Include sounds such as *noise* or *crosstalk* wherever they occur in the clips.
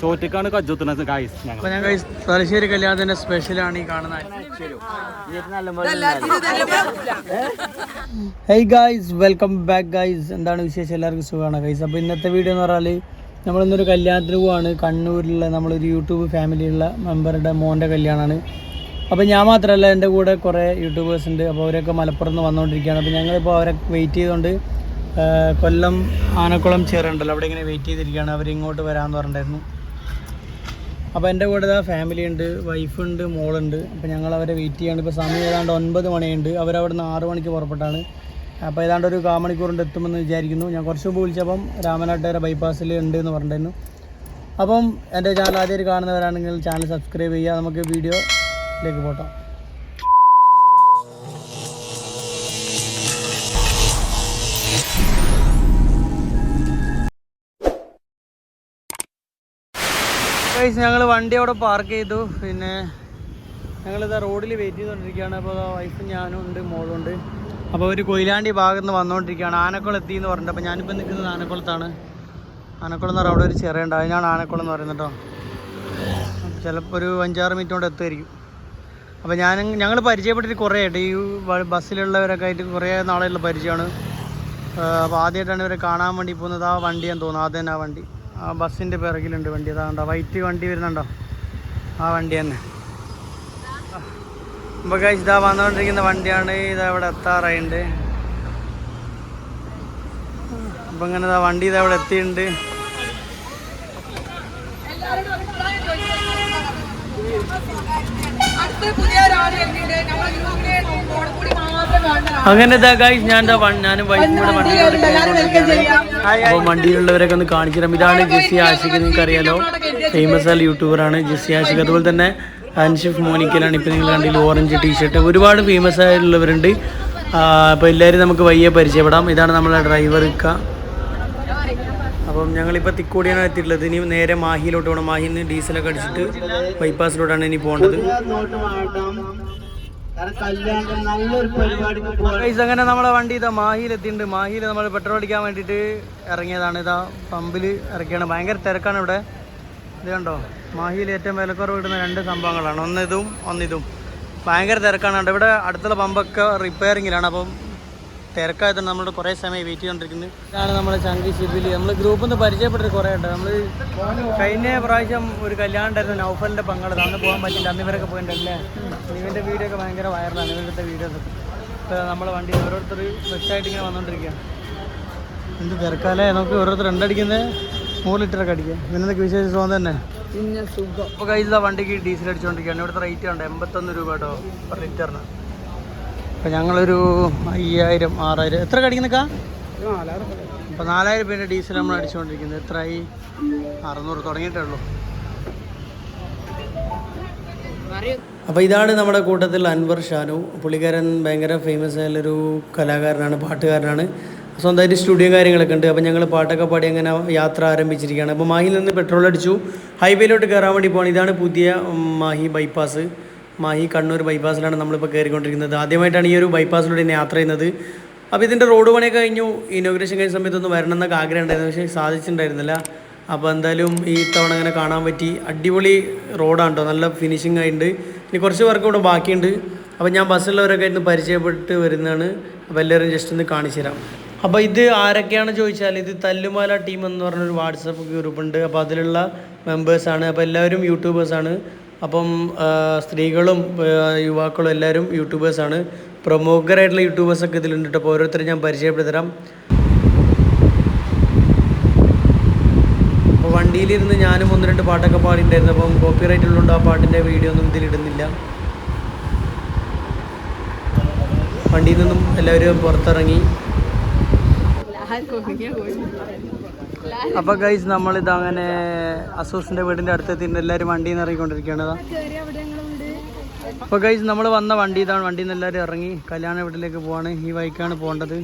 ചോറ്റക്കാണ് കജ്ജുത്തുന്നത് guys ഞങ്ങൾ ഞാൻ തലശ്ശേരി കല്യാണത്തിന്റെ സ്പെഷ്യലാണ് ഈ കാണുന്നത് hi guys welcome back guys എന്താണ് വിശേഷം? എല്ലാവർക്കും സുഖമാണ് ഗൈസ് അപ്പോൾ ഇന്നത്തെ വീഡിയോ എന്ന് പറഞ്ഞാൽ നമ്മൾ ഇന്നൊരു കല്യാണത്തിന് പോവാണ്. കണ്ണൂരിലുള്ള നമ്മളൊരു യൂട്യൂബ് ഫാമിലിയുള്ള മെമ്പറുടെ മോന്റെ കല്യാണമാണ് അപ്പോൾ ഞാൻ മാത്രമല്ല എന്റെ കൂടെ കുറേ യൂട്യൂബേഴ്സ് ഉണ്ട്. അപ്പോൾ അവരൊക്കെ മലപ്പുറത്ത് നിന്ന് വന്നുകൊണ്ടിരിക്കുകയാണ് അപ്പോൾ ഞങ്ങളിപ്പോൾ അവരെ വെയിറ്റ് ചെയ്തുകൊണ്ട് കൊല്ലം ആനക്കുളം ചേറുണ്ടല്ലോ അവിടെ ഇങ്ങനെ വെയിറ്റ് ചെയ്തിരിക്കുകയാണ്. അവർ ഇങ്ങോട്ട് വരാമെന്ന് പറഞ്ഞിട്ടുണ്ടായിരുന്നു. അപ്പോൾ എന്റെ കൂടെ ഇതാ ഫാമിലി ഉണ്ട് വൈഫുണ്ട് മോളുണ്ട്. അപ്പോൾ ഞങ്ങൾ അവരെ വെയിറ്റ് ചെയ്യാണ്ട് ഇപ്പോൾ സമയം ഏതാണ്ട് ഒൻപത് മണിയുണ്ട്. അവരവിടെ നിന്ന് ആറ് മണിക്ക് പുറപ്പെട്ടാണ്. അപ്പോൾ ഏതാണ്ട് ഒരു കാ മണിക്കൂറിന്റെ എത്തുമെന്ന് വിചാരിക്കുന്നു. ഞാൻ കുറച്ച് മുമ്പ് വിളിച്ചപ്പം രാമനാട്ടുകര ബൈപ്പാസിൽ ഉണ്ട് എന്ന് പറഞ്ഞിട്ടുണ്ടായിരുന്നു. അപ്പം എന്റെ ചാനൽ ആദ്യമായിട്ട് കാണുന്നവരാണെങ്കിൽ ചാനൽ സബ്സ്ക്രൈബ് ചെയ്യുക. നമുക്ക് വീഡിയോയിലേക്ക് പോട്ടാം ഞങ്ങൾ വണ്ടി അവിടെ പാർക്ക് ചെയ്തു. പിന്നെ ഞങ്ങളിതാ റോഡിൽ വെയിറ്റ് ചെയ്തുകൊണ്ടിരിക്കുകയാണ് അപ്പോൾ വൈഫും ഞാനും ഉണ്ട് മോളും ഉണ്ട്. അപ്പോൾ ഒരു കൊയിലാണ്ടി ഭാഗത്ത് നിന്ന് വന്നുകൊണ്ടിരിക്കുകയാണ് ആനക്കുളം എത്തി എന്ന് പറഞ്ഞിട്ട്. അപ്പോൾ ഞാനിപ്പോൾ നിൽക്കുന്നത് ആനക്കുളത്താണ്. ആനക്കുളം എന്ന് പറഞ്ഞാൽ അവിടെ ഒരു ചെറിയുണ്ട് അതിനാണ് ആനക്കുളം എന്ന് പറയുന്നത് കേട്ടോ. ചിലപ്പോൾ ഒരു അഞ്ചാറ് മിനിറ്റ് കൊണ്ട് എത്തുമായിരിക്കും. അപ്പോൾ ഞാൻ ഞങ്ങൾ പരിചയപ്പെട്ടിട്ട് കുറേ ആയിട്ട്. ഈ ബസ്സിലുള്ളവരൊക്കെ ആയിട്ട് കുറേ നാളെയുള്ള പരിചയമാണ്. അപ്പോൾ ആദ്യമായിട്ടാണ് ഇവരെ കാണാൻ വേണ്ടി പോകുന്നത്. ആ വണ്ടിയാന്ന് തോന്നുന്നു. ആദ്യം തന്നെ ആ വണ്ടി. ആ ബസ്സിന്റെ പിറകിലുണ്ട് വണ്ടി. അതാണ്ടോ വൈറ്റ് വണ്ടി വരുന്നുണ്ടോ? ആ വണ്ടി തന്നെ. അപ്പോൾ കഴിച്ച് ഇതാ വന്നുകൊണ്ടിരിക്കുന്ന വണ്ടിയാണ്. ഇതാ അവിടെ എത്താറായിട്ടുണ്ട് അപ്പോൾ ഇങ്ങനെ ഇതാ വണ്ടി ഇതാ അവിടെ എത്തിയിട്ടുണ്ട് അങ്ങനെ ഇതാ ഗൈസ് ഞാൻ ഞാനും വൈഫും കൂടെ വണ്ടി അപ്പോൾ മണ്ടിയിലുള്ളവരൊക്കെ ഒന്ന് കാണിച്ചു തരാം ഇതാണ് ജിസി ആഷിഖ് നിങ്ങൾക്ക് അറിയാലോ ഫേമസ് ആയ യൂട്യൂബറാണ് ജിസി ആഷിഖ്. അതുപോലെ തന്നെ അൻഷിഫ് മോനിക്കലാണ് ഇപ്പോൾ നിങ്ങൾ കണ്ടില്ല ഓറഞ്ച് ടീഷർട്ട് ഒരുപാട് ഫേമസ് ആയിട്ടുള്ളവരുണ്ട്. അപ്പോൾ എല്ലാവരും നമുക്ക് വയ്യെ പരിചയപ്പെടാം. ഇതാണ് നമ്മളെ ഡ്രൈവർ ഇക്ക. അപ്പം ഞങ്ങളിപ്പോൾ തിക്കോടിയാണ് എത്തിയിട്ടുള്ളത്. ഇനി നേരെ മാഹിയിലോട്ട് പോകണം മാഹിയിൽ നിന്ന് ഡീസലൊക്കെ അടിച്ചിട്ട് ബൈപ്പാസിലോട്ടാണ് ഇനി പോകേണ്ടത്. അങ്ങനെ നമ്മളെ വണ്ടി ഇതാ മാഹിയിൽ എത്തിണ്ട് മാഹിയിൽ നമ്മൾ പെട്രോൾ അടിക്കാൻ വേണ്ടിയിട്ട് ഇറങ്ങിയതാണ്. ഇതാ പമ്പിൽ ഇറക്കിയാണ്. ഭയങ്കര തിരക്കാണ് ഇവിടെ. ഇത് കണ്ടോ? മാഹിയിൽ ഏറ്റവും വിലക്കുറവ് കിട്ടുന്ന രണ്ട് സംഭവങ്ങളാണ്. ഒന്നിതും ഒന്നിതും. ഭയങ്കര തിരക്കാണ് ഇവിടെ അടുത്തുള്ള പമ്പൊക്കെ റിപ്പയറിങ്ങിലാണ് അപ്പം തിരക്കായതുകൊണ്ട് നമ്മൾ കുറേ സമയം വെയിറ്റ് ചെയ്തുകൊണ്ടിരിക്കുന്നത് ഇതാണ് നമ്മുടെ ചങ്കി ശിബിലി നമ്മൾ ഗ്രൂപ്പിൽ നിന്ന് പരിചയപ്പെട്ടിട്ട് കുറേ ഉണ്ട്. നമ്മൾ കഴിഞ്ഞ പ്രാവശ്യം ഒരു കല്യാണം ഉണ്ടായിരുന്നു നൗഫലിന്റെ പങ്കെടുത്ത് അന്ന് പോകാൻ പറ്റില്ല അന്ന് ഇവരൊക്കെ പോയിട്ടുണ്ടല്ലേ ഇവന്റെ വീഡിയോ ഒക്കെ ഭയങ്കര വൈറലാണ് ഇവരുടെ വീഡിയോസ് ഇപ്പോൾ നമ്മളെ വണ്ടി ഓരോരുത്തർ ഫ്രഷായിട്ട് ഇങ്ങനെ വന്നുകൊണ്ടിരിക്കുക എന്ത് തിരക്കാലേ? നമുക്ക് ഓരോരുത്തർ രണ്ടടിക്കുന്നത് മൂന്ന് ലിറ്ററൊക്കെ അടിക്കുക എന്തൊക്കെ വിശേഷം? സുഖം തന്നെ? പിന്നെ സുഖം. അപ്പോൾ കയ്യിലുള്ള വണ്ടിക്ക് ഡീസൽ അടിച്ചുകൊണ്ടിരിക്കുകയാണ് ഇവിടുത്തെ റേറ്റ് ഉണ്ട് എൺപത്തൊന്ന് രൂപ കേട്ടോ പെർ ലിറ്ററിന് അപ്പോൾ ഞങ്ങളൊരു അയ്യായിരം ആറായിരം. എത്ര കടിക്കുന്നക്കാ അപ്പോൾ നാലായിരം പേരുടെ ഡീസൽ നമ്മൾ അടിച്ചുകൊണ്ടിരിക്കുന്നത് എത്രയായി അറുന്നൂറ് തുടങ്ങിയിട്ടേ ഉള്ളൂ അപ്പോൾ ഇതാണ് നമ്മുടെ കൂട്ടത്തിൽ അൻവർ ഷാനു. പുള്ളിക്കാരൻ ഭയങ്കര ഫേമസ് ആയുള്ളൊരു കലാകാരനാണ് പാട്ടുകാരനാണ്. സ്വന്തമായിട്ട് സ്റ്റുഡിയോ കാര്യങ്ങളൊക്കെ ഉണ്ട്. അപ്പോൾ ഞങ്ങൾ പാട്ടൊക്കെ പാടി അങ്ങനെ യാത്ര ആരംഭിച്ചിരിക്കുകയാണ്. അപ്പോൾ മാഹിയിൽ നിന്ന് പെട്രോൾ അടിച്ചു. ഹൈവേയിലോട്ട് കയറാൻ വേണ്ടി പോകണം ഇതാണ് പുതിയ മാഹി ബൈപ്പാസ് മാഹി കണ്ണൂർ ബൈപ്പാസിലാണ് നമ്മളിപ്പോൾ കയറിക്കൊണ്ടിരിക്കുന്നത് ആദ്യമായിട്ടാണ് ഈ ഒരു ബൈപ്പാസിലൂടെ യാത്ര ചെയ്യുന്നത്. അപ്പോൾ ഇതിന്റെ റോഡ് പണി കഴിഞ്ഞു. ഇനോഗ്രേഷൻ കഴിഞ്ഞ സമയത്തൊന്ന് വരണം എന്നൊക്കെ ആഗ്രഹം ഉണ്ടായിരുന്നു. പക്ഷേ സാധിച്ചിട്ടുണ്ടായിരുന്നില്ല. അപ്പോൾ എന്തായാലും ഈ തവണ അങ്ങനെ കാണാൻ പറ്റി. അടിപൊളി റോഡാണ് കേട്ടോ നല്ല ഫിനിഷിംഗ് ആയിട്ടുണ്ട് ഇനി കുറച്ച് വർക്ക് ഇവിടെ ബാക്കിയുണ്ട്. അപ്പോൾ ഞാൻ ബസ്സിലുള്ളവരൊക്കെ ആയിരുന്നു പരിചയപ്പെട്ട് വരുന്നതാണ്. അപ്പോൾ എല്ലാവരും ജസ്റ്റ് ഒന്ന് കാണിച്ചു തരാം. അപ്പോൾ ഇത് ആരൊക്കെയാണ് ചോദിച്ചാൽ ഇത് തല്ലുമാല ടീം എന്ന് പറഞ്ഞൊരു വാട്സപ്പ് ഗ്രൂപ്പ് ഉണ്ട്. അപ്പോൾ അതിലുള്ള മെമ്പേഴ്സാണ് അപ്പോൾ എല്ലാവരും യൂട്യൂബേഴ്സാണ് അപ്പം സ്ത്രീകളും യുവാക്കളും എല്ലാവരും യൂട്യൂബേഴ്സാണ് പ്രമുഖരായിട്ടുള്ള യൂട്യൂബേഴ്സൊക്കെ ഇതിലുണ്ട് കേട്ടോ. അപ്പോൾ ഓരോരുത്തരും ഞാൻ പരിചയപ്പെടുത്തി തരാം അപ്പോൾ വണ്ടിയിലിരുന്ന് ഞാനും ഒന്ന് രണ്ട് പാട്ടൊക്കെ പാടിയിട്ടുണ്ടായിരുന്നു അപ്പം കോപ്പി റൈറ്റ് ഉള്ളതുകൊണ്ട് ആ പാട്ടിന്റെ വീഡിയോ ഒന്നും ഇതിലിടുന്നില്ല വണ്ടിയിൽ നിന്നും എല്ലാവരും പുറത്തിറങ്ങി. അപ്പോൾ ഗൈസ് നമ്മളിത് അങ്ങനെ അസൂസിന്റെ വീടിന്റെ അടുത്തെത്തി എല്ലാവരും വണ്ടിയിൽ നിന്ന് ഇറങ്ങിക്കൊണ്ടിരിക്കുകയാണ് അപ്പൊ ഗൈസ് നമ്മൾ വന്ന വണ്ടി ഇതാണ് വണ്ടിയിൽ നിന്ന് എല്ലാവരും ഇറങ്ങി കല്യാണ വീട്ടിലേക്ക് പോവാണ്. ഈ ബൈക്കാണ് പോകേണ്ടത്.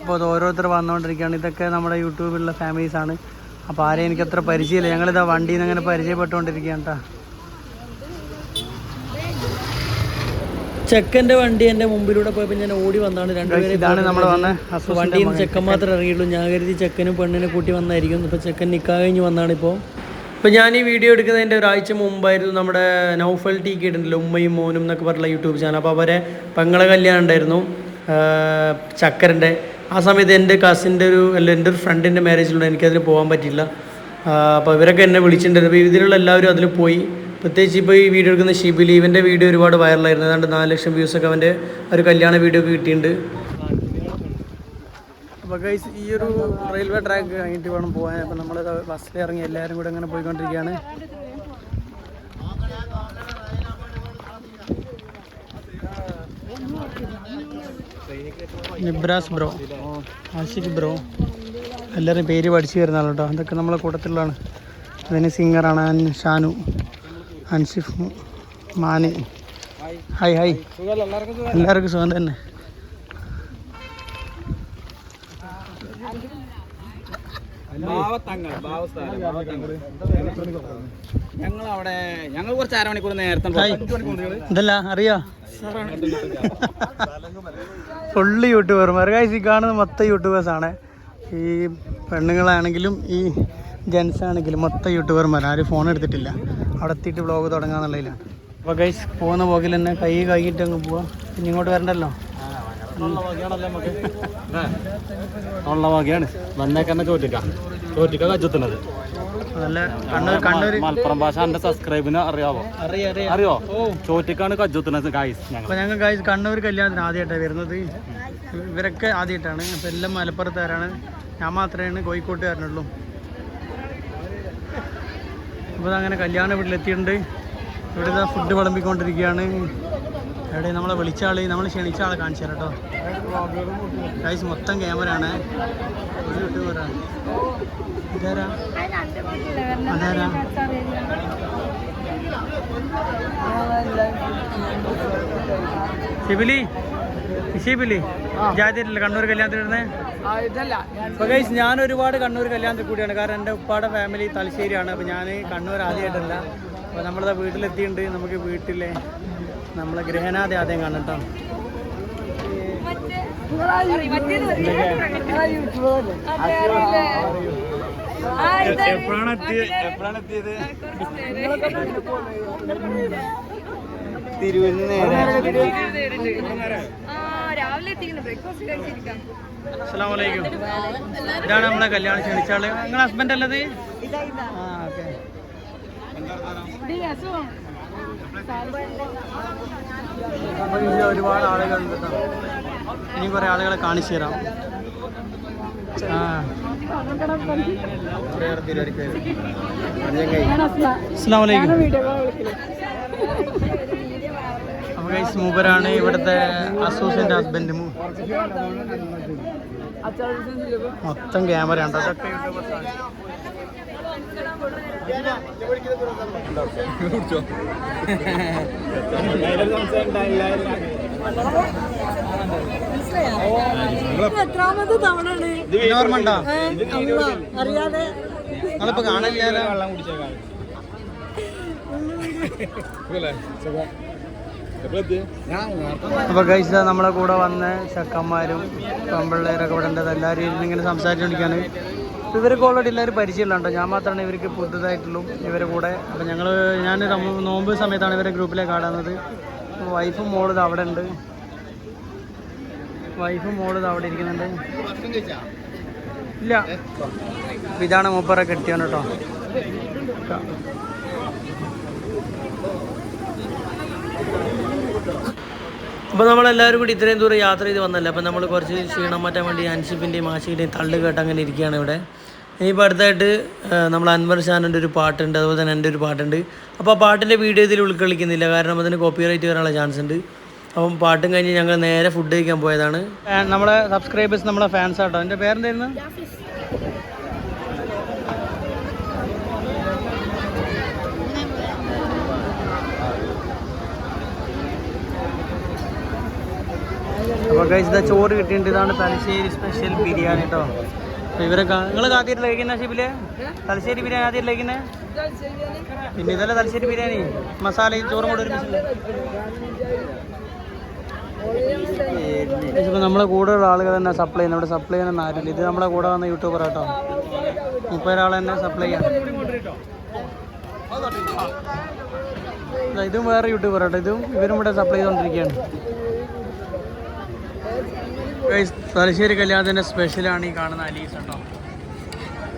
അപ്പോൾ അത് ഓരോരുത്തർ വന്നുകൊണ്ടിരിക്കുകയാണ് ഇതൊക്കെ നമ്മുടെ യൂട്യൂബിലുള്ള ഫാമിലീസാണ് അപ്പോൾ ആരെയും എനിക്ക് അത്ര പരിചയമില്ല. ഞങ്ങളിതാ വണ്ടിയിൽ നിന്ന് അങ്ങനെ പരിചയപ്പെട്ടുകൊണ്ടിരിക്കുകയാണ് കേട്ടോ ചെക്കന്റെ വണ്ടി എന്റെ മുമ്പിലൂടെ പോയപ്പോ ഞാൻ ഓടി വന്നാണ്. രണ്ടുപേരെ വണ്ടിയിൽ നിന്ന് ചെക്കൻ മാത്രമേ ഇറങ്ങിയുള്ളൂ ഞാൻ കരുതി ചെക്കനും പെണ്ണിനെ കൂട്ടി വന്നായിരിക്കും. ഇപ്പൊ ചെക്കൻ നിക്കാ കഴിഞ്ഞ് വന്നാണ് ഇപ്പോ ഇപ്പൊ ഞാൻ ഈ വീഡിയോ എടുക്കുന്നതിന്റെ ഒരാഴ്ച മുമ്പായിരുന്നു നമ്മുടെ നൗഫൽ ടി കെ ഉണ്ടല്ലോ ഉമ്മയും മോനും എന്നൊക്കെ പറഞ്ഞ യൂട്യൂബ് ചാനൽ. അപ്പോൾ അവരെ പെങ്ങളെ കല്യാണം ഉണ്ടായിരുന്നു ചക്കരന്റെ. ആ സമയത്ത് എന്റെ കസിന്റെ ഒരു അല്ല എന്റെ ഒരു ഫ്രണ്ടിന്റെ മാരേജിലുണ്ട് എനിക്കതിന് പോകാൻ പറ്റിയില്ല. അപ്പോൾ ഇവരൊക്കെ എന്നെ വിളിച്ചിട്ടുണ്ടായിരുന്നു. അപ്പോൾ ഇതിലുള്ള എല്ലാവരും അതിൽ പോയി. പ്രത്യേകിച്ച് ഇപ്പോൾ ഈ വീഡിയോ എടുക്കുന്ന ഷിബിലി ഇവന്റെ വീഡിയോ ഒരുപാട് വൈറലായിരുന്നു ഏതാണ്ട് നാല് ലക്ഷം വ്യൂസൊക്കെ അവന്റെ ഒരു കല്യാണ വീഡിയോ ഒക്കെ കിട്ടിയിട്ടുണ്ട്. അപ്പോൾ ഗൈസ് ഈ ഒരു റെയിൽവേ ട്രാക്ക് കഴിഞ്ഞിട്ട് വേണം പോകാൻ. അപ്പോൾ നമ്മൾ ബസ്സിൽ ഇറങ്ങി എല്ലാവരും കൂടെ അങ്ങനെ പോയിക്കൊണ്ടിരിക്കുകയാണ്. നിബ്രാസ് ബ്രോ ആഷിഖ് ബ്രോ എല്ലാവരും പേര് പഠിച്ചു വരുന്ന ആളാണ് അതൊക്കെ നമ്മളെ കൂട്ടത്തിലുള്ളതാണ്. അതിന് സിംഗറാണ് ഷാനു. അൻഷിഫ് മാനി. ഹായ് ഹായ് എല്ലാവർക്കും സുഖം തന്നെ. ഞങ്ങൾ അവിടെ ഞങ്ങൾ കുറച്ച് അരമണിക്കൂർ നേരത്തെ എന്തല്ല അറിയോ? ഫുള്ള് യൂട്യൂബർമാർ കാഴ്ച കാണുന്ന മൊത്തം യൂട്യൂബേഴ്സ് ആണ്. ഈ പെണ്ണുങ്ങളാണെങ്കിലും ഈ ജെൻസ് ആണെങ്കിലും മൊത്തം യൂട്യൂബർമാർ ആരും ഫോൺ എടുത്തിട്ടില്ല. അവിടെ എത്തിയിട്ട് വ്ളോഗ് തുടങ്ങാന്നുള്ളതിലാണ്. അപ്പോൾ ഗൈസ് പോകുന്ന പോകിൽ തന്നെ കൈ കൈയിട്ട് അങ്ങ് പോവാ. പിന്നെ ഇങ്ങോട്ട് വരണ്ടല്ലോ? ഉള്ള വകയാണ് വന്നേക്കന്നെ ചോറ്റിക്ക. ചോറ്റിക്ക കജ്ജുത്തുന്നത്. നല്ല കണ്ണൂർ കണ്ണൂർ മലപ്പുറം ഭാഷ എന്റെ സബ്സ്ക്രൈബിന് അറിയാവോ? അറിയാം അറിയാം. അറിയോ? ഓ. ചോറ്റിക്കാണ് കജ്ജുത്തുന്നത് ഗായ്സ് ഞങ്ങൾ അപ്പോൾ ഞങ്ങൾ ഗൈസ് കണ്ണൂർ കല്യാണത്തിന് ആദ്യമായിട്ടാണ് വരുന്നത്. ഇവരൊക്കെ ആദ്യമായിട്ടാണ്. അപ്പോൾ എല്ലാം മലപ്പുറത്തുകാരാണ്. ഞാൻ മാത്രമേ കോഴിക്കോട്ടുകാരനുള്ളൂ. അപ്പോൾ അങ്ങനെ കല്യാണ വീട്ടിലെത്തിയിട്ടുണ്ട്. ഇവിടെ ഇതാ ഫുഡ് വിളമ്പിക്കൊണ്ടിരിക്കുകയാണ്. എവിടെ നമ്മളെ വിളിച്ച ആൾ നമ്മൾ ക്ഷണിച്ച ആളെ കാണിച്ചു തരാം കേട്ടോ ഗൈസ് മൊത്തം ക്യാമറ ആണ്. ഒരു യൂട്യൂബറാണ് ഇതാരാ? അതാരാ? ഷിബിലി ഷിബിലി ജാതിയല്ലേ കണ്ണൂർ കല്യാണത്തിന് വരുന്നത് ഗൈസ് ഞാൻ ഒരുപാട് കണ്ണൂർ കല്യാണത്തിൽ കൂടിയാണ്. കാരണം എന്റെ ഉപ്പാടെ ഫാമിലി തലശ്ശേരിയാണ്. അപ്പോൾ ഞാൻ കണ്ണൂർ ആദ്യമായിട്ടല്ല. അപ്പോൾ നമ്മളിതാ വീട്ടിലെത്തിയിട്ടുണ്ട് നമുക്ക് വീട്ടിലെ നമ്മളെ ഗ്രഹനാഥ ആദ്യം കാണട്ടോ എപ്പോഴാണ് എപ്പോഴാണ് എത്തിയത് തിരുവല്ല നേരെ രാവിലെ എത്തിക്കുന്നു. ബ്രേക്ക്ഫാസ്റ്റ് കഴിച്ചിരിക്കാം. അസ്സാം വലൈക്കും ഇതാണ് നമ്മളെ കല്യാണം ക്ഷണിച്ചാൾ. നിങ്ങളെ ഹസ്ബൻഡ് അല്ലത്? ആ ഓക്കെ. ഒരുപാട് ആളുകൾ ഇനി കുറെ ആളുകളെ കാണിച്ചു തരാം. അസ്സാം വലൈക്കും അപ്പോൾ ഗൈസ് മൂപ്പരാണ് ഇവിടുത്തെ അസൂസിന്റെ ഹസ്ബൻഡ് മൊത്തം ക്യാമറ ഉണ്ട് അതൊക്കെ തവണയാണ് അറിയാതെ വെള്ളം കാണില്ലല്ലോ അപ്പൊ കഴിച്ച നമ്മളെ കൂടെ വന്ന ചെക്കന്മാരും പെമ്പിള്ളേരൊക്കെ ഇവിടെ ഉണ്ട്. എല്ലാവരും ഇരുന്ന് ഇങ്ങനെ സംസാരിച്ചുകൊണ്ടിരിക്കുകയാണ് ഇവർക്ക് ഓൾറെഡി എല്ലാവരും പരിചയമില്ലാണ്ടോ ഞാൻ മാത്രമാണ് ഇവർക്ക് പുതുതായിട്ടുള്ളൂ ഇവരെ കൂടെ. അപ്പം ഞങ്ങൾ ഞാൻ നോമ്പ് സമയത്താണ് ഇവരെ ഗ്രൂപ്പിലേക്ക് ആടുന്നത് വൈഫും മോൾ അവിടെ ഉണ്ട്. വൈഫും മോൾ അവിടെ ഇരിക്കുന്നുണ്ട്. ഇല്ല. ഇതാണ് മൂപ്പറെ കെട്ടിയാണ് കേട്ടോ. അപ്പോൾ നമ്മളെല്ലാവരും കൂടി ഇത്രയും ദൂരം യാത്ര ചെയ്ത് വന്നല്ലേ? അപ്പോൾ നമ്മൾ കുറച്ച് ക്ഷീണം മാറ്റാൻ വേണ്ടി അൻഷിപ്പിന്റെയും ആഷിന്റെയും തള്ളു കേട്ട് അങ്ങനെ ഇരിക്കുകയാണ് ഇവിടെ. ഇനിയിപ്പോൾ അടുത്തായിട്ട് നമ്മൾ അൻവർ ഷാനിന്റെ ഒരു പാട്ടുണ്ട് അതുപോലെ തന്നെ എന്റെ ഒരു പാട്ടുണ്ട്. അപ്പോൾ ആ പാട്ടിന്റെ വീഡിയോ ഇതിൽ ഉൾക്കൊള്ളിക്കുന്നില്ല കാരണം അതിന് കോപ്പി റൈറ്റ് വരാനുള്ള ചാൻസ് ഉണ്ട്. അപ്പം പാട്ടും കഴിഞ്ഞ് ഞങ്ങൾ നേരെ ഫുഡ് കഴിക്കാൻ പോയതാണ്. നമ്മുടെ സബ്സ്ക്രൈബേഴ്സ് നമ്മുടെ ഫാൻസ് ആട്ടോ. എന്റെ പേരെന്തായിരുന്നു? കഴിച്ച് ഇതാ ചോറ് കിട്ടിയിട്ടുണ്ട്. ഇതാണ് തലശ്ശേരി സ്പെഷ്യൽ ബിരിയാണി കേട്ടോ അപ്പോൾ ഇവരെ നിങ്ങൾ ആദ്യമായിട്ട് കഴിക്കുന്ന ഷിബിൽ? തലശ്ശേരി ബിരിയാണി ആദ്യമായിട്ട് കഴിക്കുന്നത് പിന്നെ ഇതല്ല തലശ്ശേരി ബിരിയാണി. മസാല ചോറും കൂടെ ഒരുമിച്ചില്ല ഇപ്പം നമ്മളെ കൂടെയുള്ള ആളുകൾ തന്നെ സപ്ലൈ ചെയ്യുന്നത് ഇവിടെ സപ്ലൈ ചെയ്യുന്ന ആരില്ല ഇത് നമ്മുടെ കൂടെ വന്ന യൂട്യൂബർ കേട്ടോ മുപ്പതൊരാൾ തന്നെ സപ്ലൈ ചെയ്യാം. ഇതാ, വേറെ യൂട്യൂബർ കേട്ടോ ഇതും ഇവരും ഇവിടെ സപ്ലൈ ചെയ്തുകൊണ്ടിരിക്കുകയാണ് തലശ്ശേരി കല്യാണത്തിന്റെ സ്പെഷ്യലാണ് ഈ കാണുന്ന അലീസ് ഉണ്ടോ?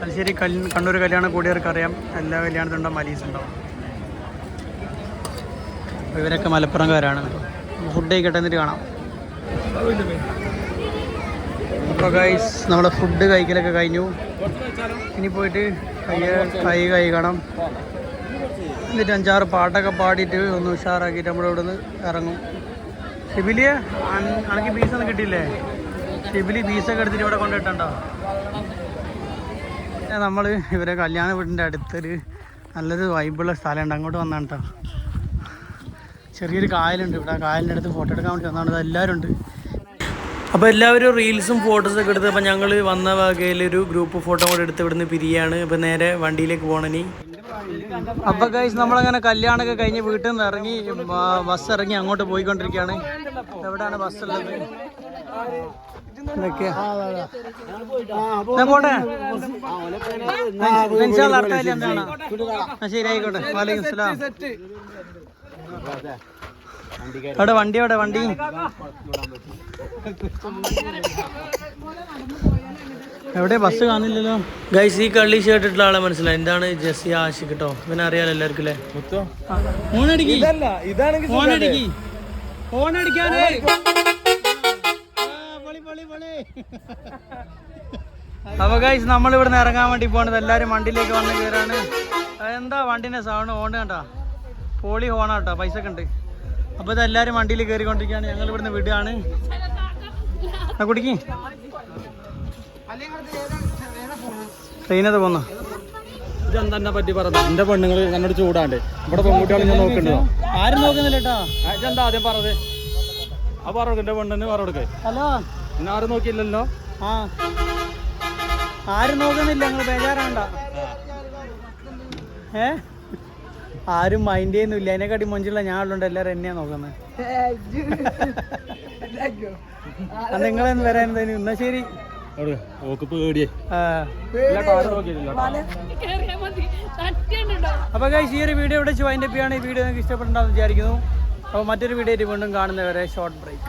തലശ്ശേരി കൽ കണ്ണൂർ കല്യാണം കൂടിയവർക്ക് അറിയാം എല്ലാ കല്യാണത്തിനുണ്ടാവും അലീസ് ഉണ്ടാവും ഇവരൊക്കെ മലപ്പുറംകാരാണ്. ഫുഡ് കഴിക്കട്ടെ എന്നിട്ട് കാണാം. അപ്പോൾ ഗൈസ് നമ്മുടെ ഫുഡ് കഴിക്കലൊക്കെ കഴിഞ്ഞു. ഇനി പോയിട്ട് കൈ കൈ കഴിക്കണം എന്നിട്ട് അഞ്ചാറ് പാട്ടൊക്കെ പാടിയിട്ട് ഒന്ന് ഉഷാറാക്കിയിട്ട് നമ്മുടെ ഇവിടെ നിന്ന് ഇറങ്ങും ഷിബിലിയെ അണക്കി പീസൊന്നും കിട്ടിയില്ലേ? ഷിബിലി ബീസൊക്കെ എടുത്തിട്ട് ഇവിടെ കൊണ്ടുപോയിട്ടുണ്ടോ? നമ്മൾ ഇവരെ കല്യാണ വീടിന്റെ അടുത്തൊരു നല്ലൊരു വൈബുള്ള സ്ഥലമുണ്ട്. അങ്ങോട്ട് വന്നാണ് കേട്ടോ ചെറിയൊരു കായലുണ്ട് ഇവിടെ. ആ കായലിന്റെ അടുത്ത് ഫോട്ടോ എടുക്കാൻ വേണ്ടി വന്നാണ് എല്ലാവരും ഉണ്ട്. അപ്പോൾ എല്ലാവരും റീൽസും ഫോട്ടോസും ഒക്കെ എടുത്ത് അപ്പോൾ ഞങ്ങൾ വന്ന വകയിൽ ഒരു ഗ്രൂപ്പ് ഫോട്ടോ കൂടെ എടുത്ത് ഇവിടുന്ന് പിരിയാണ്. അപ്പോൾ നേരെ വണ്ടിയിലേക്ക് പോകണനി അപ്പോൾ കഴിച്ച് നമ്മളങ്ങനെ കല്യാണമൊക്കെ കഴിഞ്ഞ് വീട്ടിൽ നിന്ന് ഇറങ്ങി ബസ് ഇറങ്ങി അങ്ങോട്ട് പോയിക്കൊണ്ടിരിക്കുകയാണ്. എവിടെയാണ് ബസ് ഉള്ളത്? ഇതൊക്കെയാ. എന്നാ പോട്ടെ? ശരി ആയിക്കോട്ടെ വാലേക്കും സലാം. അവിടെ വണ്ടി അവിടെ വണ്ടി. എവിടെ? ബസ് കാണില്ലല്ലോ. ഗൈസ് ഈ കള്ളി ഷർട്ട് ഇട്ടുള്ള ആളെ മനസ്സിലായി. എന്താണ് ജെസ്സി ആഷിക് കേട്ടോ ഇവനെ അറിയാലോ എല്ലാവർക്കും അല്ലേ? ഫോണടിക്കി ഇതാണെങ്കിൽ ഫോണടിക്കി ഫോണടിക്കാനേ *laughs* അപ്പൊ ഗൈസ് നമ്മൾ ഇവിടുന്ന് ഇറങ്ങാൻ വേണ്ടി പോണത് എല്ലാരും വണ്ടിയിലേക്ക് വന്ന് കയറാണ്. എന്താ വണ്ടിന്റെ സൗണ്ട് ഓണ് കണ്ടാ പോളി ഹോണാട്ടോ പൈസ ഒക്കെ ഉണ്ട്. അപ്പൊ ഇത് എല്ലാരും വണ്ടിയിൽ കയറിക്കൊണ്ടിരിക്കുകയാണ്. ഞങ്ങൾ ഇവിടുന്ന് വിടുകയാണ് കുടിക്ക്. ട്രെയിനത് പോന്ന? ഇതെന്താ പറ്റി പറഞ്ഞു എന്റെ പെണ്ണുങ്ങൾ എന്നോട് ചൂടാണ്ട്. ഇവിടെ പെൺകുട്ടികളെ ഞാൻ നോക്കണ്ടോ ആരും നോക്കുന്നില്ല കേട്ടോ. ഇതെന്താ ആദ്യം പറഞ്ഞത്? ആ പറഞ്ഞു എന്റെ പെണ്ണിന് പറഞ്ഞു കൊടുക്കേ ഹലോ. പിന്നെ ആരും നോക്കിയില്ലല്ലോ? ആ. ആരും നോക്കുന്നില്ല ഞങ്ങൾ ബേജാറാണ്ട. ഏ? ആരും മൈൻഡ് ചെയ്യുന്നില്ല. അതിനെക്കാട്ടി മൊഞ്ചുള്ള ഉള്ളുണ്ട് എല്ലാവരും എന്നെയാ നോക്കുന്നത് നിങ്ങളെന്ന് വരാൻ തന്നെ എന്നാ ശരി. അപ്പൊ guys, ഈ ഒരു വീഡിയോ ഇവിടെ വൈൻഡപ്പ് ചെയ്യാണ് ഈ വീഡിയോ നിങ്ങൾക്ക് ഇഷ്ടപ്പെട്ടുണ്ടാവും വിചാരിക്കുന്നു. അപ്പോൾ മറ്റൊരു വീഡിയോ ആയിട്ട് വീണ്ടും കാണുന്നവരെ ഷോർട്ട് ബ്രേക്ക്